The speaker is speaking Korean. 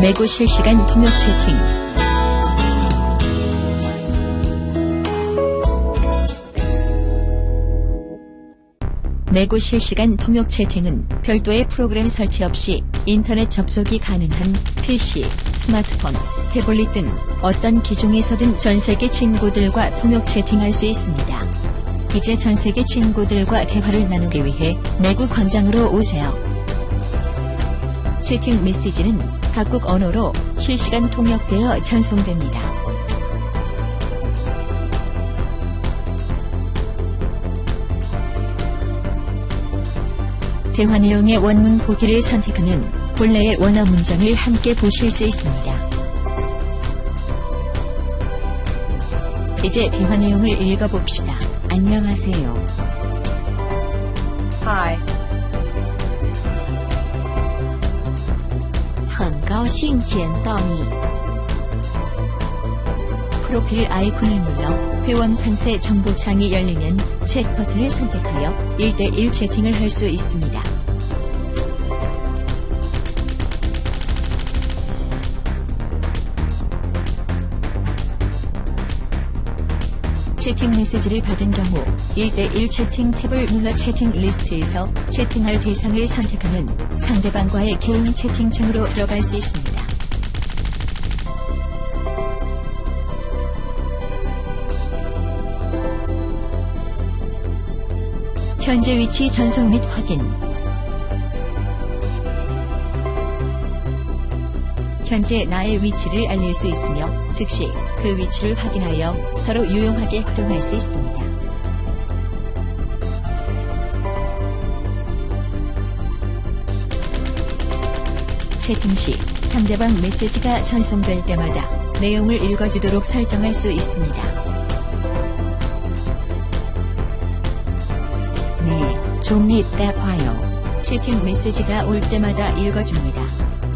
매구 실시간 통역 채팅. 매구 실시간 통역 채팅은 별도의 프로그램 설치 없이 인터넷 접속이 가능한 PC, 스마트폰, 태블릿 등 어떤 기종에서든 전 세계 친구들과 통역 채팅할 수 있습니다. 이제 전 세계 친구들과 대화를 나누기 위해 매구 광장으로 오세요. 채팅 메시지는 각국 언어로 실시간 통역되어 전송됩니다. 대화 내용의 원문 보기를 선택하면 본래의 원어 문장을 함께 보실 수 있습니다. 이제 대화 내용을 읽어봅시다. 안녕하세요. 高兴见到你。 프로필 아이콘을 눌러 회원 상세 정보창이 열리면 챗 버튼을 선택하여 1대1 채팅을 할 수 있습니다. 채팅 메시지를 받은 경우 1대1 채팅 탭을 눌러 채팅 리스트에서 채팅할 대상을 선택하면 상대방과의 개인 채팅창으로 들어갈 수 있습니다. 현재 위치 전송 및 확인. 현재 나의 위치를 알릴 수 있으며 즉시 그 위치를 확인하여 서로 유용하게 활용할 수 있습니다. 채팅 시 상대방 메시지가 전송될 때마다 내용을 읽어주도록 설정할 수 있습니다. 네, 좀 이따 봐요. 채팅 메시지가 올 때마다 읽어줍니다.